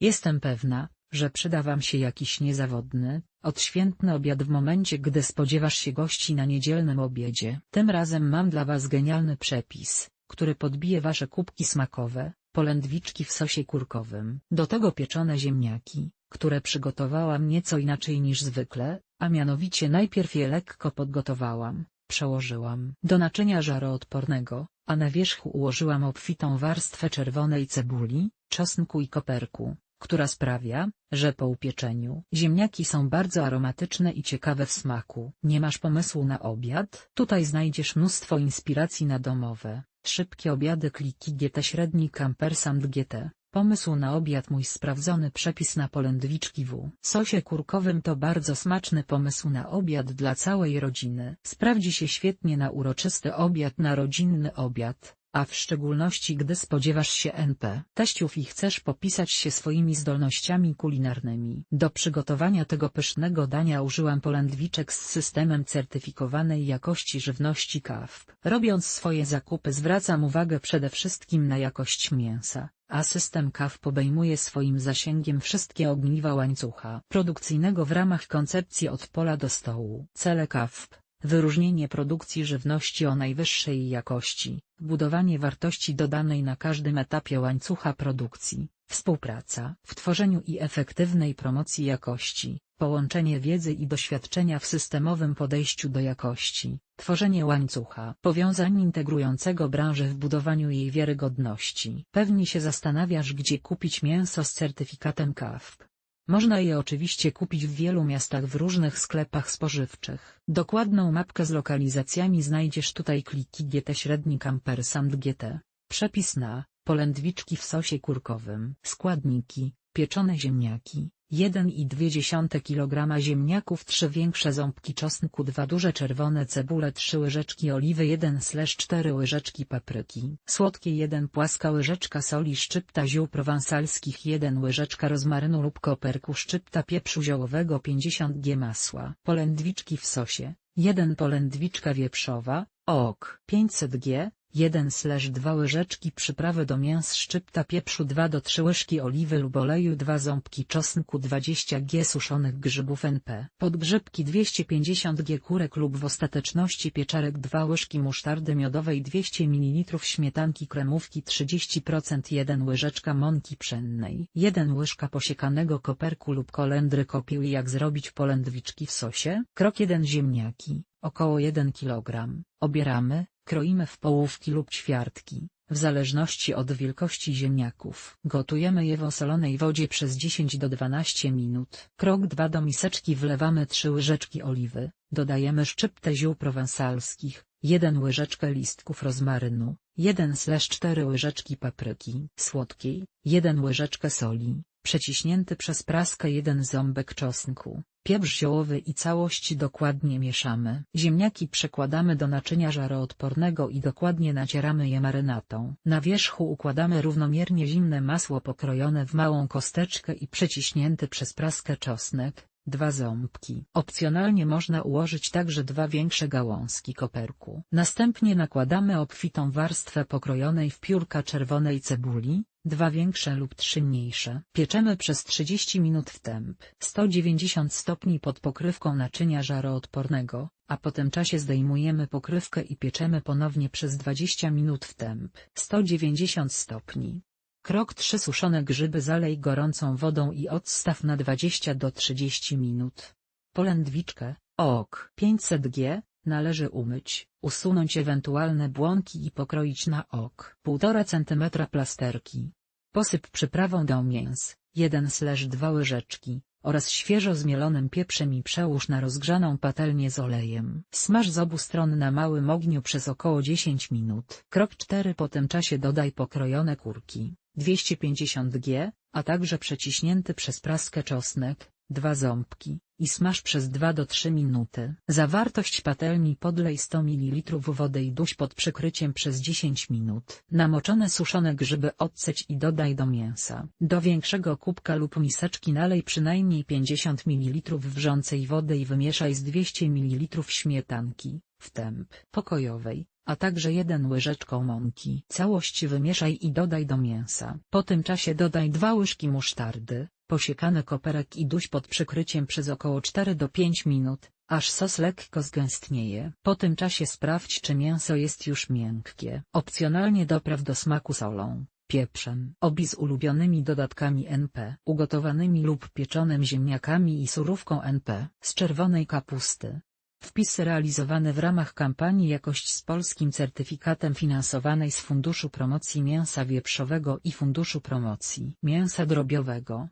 Jestem pewna, że przyda wam się jakiś niezawodny, odświętny obiad w momencie gdy spodziewasz się gości na niedzielnym obiedzie. Tym razem mam dla was genialny przepis, który podbije wasze kubki smakowe, polędwiczki w sosie kurkowym. Do tego pieczone ziemniaki, które przygotowałam nieco inaczej niż zwykle, a mianowicie najpierw je lekko podgotowałam, przełożyłam do naczynia żaroodpornego, a na wierzchu ułożyłam obfitą warstwę czerwonej cebuli, czosnku i koperku, która sprawia, że po upieczeniu ziemniaki są bardzo aromatyczne i ciekawe w smaku. Nie masz pomysłu na obiad? Tutaj znajdziesz mnóstwo inspiracji na domowe, szybkie obiady kliki GT średni Campersand GT. Pomysł na obiad mój sprawdzony przepis na polędwiczki w sosie kurkowym to bardzo smaczny pomysł na obiad dla całej rodziny. Sprawdzi się świetnie na uroczysty obiad na rodzinny obiad, a w szczególności gdy spodziewasz się NP teściów i chcesz popisać się swoimi zdolnościami kulinarnymi. Do przygotowania tego pysznego dania użyłam polędwiczek z systemem certyfikowanej jakości żywności KAF. Robiąc swoje zakupy zwracam uwagę przede wszystkim na jakość mięsa, a system KAF obejmuje swoim zasięgiem wszystkie ogniwa łańcucha produkcyjnego w ramach koncepcji od pola do stołu. Cele KAF Wyróżnienie produkcji żywności o najwyższej jakości, budowanie wartości dodanej na każdym etapie łańcucha produkcji, współpraca w tworzeniu i efektywnej promocji jakości, połączenie wiedzy i doświadczenia w systemowym podejściu do jakości, tworzenie łańcucha powiązań integrującego branżę w budowaniu jej wiarygodności. Pewnie się zastanawiasz gdzie kupić mięso z certyfikatem KAFP. Można je oczywiście kupić w wielu miastach w różnych sklepach spożywczych. Dokładną mapkę z lokalizacjami znajdziesz tutaj kliki GT średni Campersand GT. Przepis na polędwiczki w sosie kurkowym. Składniki, pieczone ziemniaki, 1,2 kg ziemniaków 3 większe ząbki czosnku 2 duże czerwone cebule 3 łyżeczki oliwy 1/4 łyżeczki papryki słodkie 1 płaska łyżeczka soli szczypta ziół prowansalskich 1 łyżeczka rozmarynu lub koperku szczypta pieprzu ziołowego 50 g masła polędwiczki w sosie 1 polędwiczka wieprzowa, ok 500 g 1/2 łyżeczki przyprawy do mięs szczypta pieprzu 2 do 3 łyżki oliwy lub oleju 2 ząbki czosnku 20 g suszonych grzybów NP podgrzybki 250 g kurek lub w ostateczności pieczarek 2 łyżki musztardy miodowej 200 ml śmietanki kremówki 30% 1 łyżeczka mąki pszennej 1 łyżka posiekanego koperku lub kolendry kopił jak zrobić polędwiczki w sosie? Krok 1 ziemniaki, około 1 kg, obieramy, Kroimy w połówki lub ćwiartki, w zależności od wielkości ziemniaków. Gotujemy je w osolonej wodzie przez 10 do 12 minut. Krok 2 do miseczki wlewamy 3 łyżeczki oliwy, dodajemy szczyptę ziół prowansalskich, 1 łyżeczkę listków rozmarynu, 1/4 łyżeczki papryki słodkiej, 1 łyżeczkę soli, przeciśnięty przez praskę 1 ząbek czosnku, Pieprz ziołowy i całość dokładnie mieszamy. Ziemniaki przekładamy do naczynia żaroodpornego i dokładnie nacieramy je marynatą. Na wierzchu układamy równomiernie zimne masło pokrojone w małą kosteczkę i przeciśnięty przez praskę czosnek, dwa ząbki. Opcjonalnie można ułożyć także dwa większe gałązki koperku. Następnie nakładamy obfitą warstwę pokrojonej w piórka czerwonej cebuli, dwa większe lub trzy mniejsze. Pieczemy przez 30 minut w temp 190 stopni pod pokrywką naczynia żaroodpornego, a po tym czasie zdejmujemy pokrywkę i pieczemy ponownie przez 20 minut w temp 190 stopni. Krok 3 Suszone grzyby zalej gorącą wodą i odstaw na 20 do 30 minut. Polędwiczkę, ok 500 g, należy umyć, usunąć ewentualne błonki i pokroić na ok 1,5 cm plasterki. Posyp przyprawą do mięs, 1/2 łyżeczki, oraz świeżo zmielonym pieprzem i przełóż na rozgrzaną patelnię z olejem. Smaż z obu stron na małym ogniu przez około 10 minut. Krok 4 Po tym czasie dodaj pokrojone kurki, 250 g, a także przeciśnięty przez praskę czosnek, dwa ząbki, i smaż przez 2 do 3 minuty. Zawartość patelni podlej 100 ml wody i duś pod przykryciem przez 10 minut. Namoczone suszone grzyby odceć i dodaj do mięsa. Do większego kubka lub miseczki nalej przynajmniej 50 ml wrzącej wody i wymieszaj z 200 ml śmietanki, w temp pokojowej, a także jeden łyżeczką mąki. Całość wymieszaj i dodaj do mięsa. Po tym czasie dodaj dwa łyżki musztardy, posiekany koperek i duś pod przykryciem przez około 4 do 5 minut, aż sos lekko zgęstnieje. Po tym czasie sprawdź czy mięso jest już miękkie. Opcjonalnie dopraw do smaku solą, pieprzem. Obij z ulubionymi dodatkami NP, ugotowanymi lub pieczonym ziemniakami i surówką NP z czerwonej kapusty. Wpisy realizowane w ramach kampanii Jakość z polskim certyfikatem finansowanej z Funduszu Promocji Mięsa Wieprzowego i Funduszu Promocji Mięsa Drobiowego.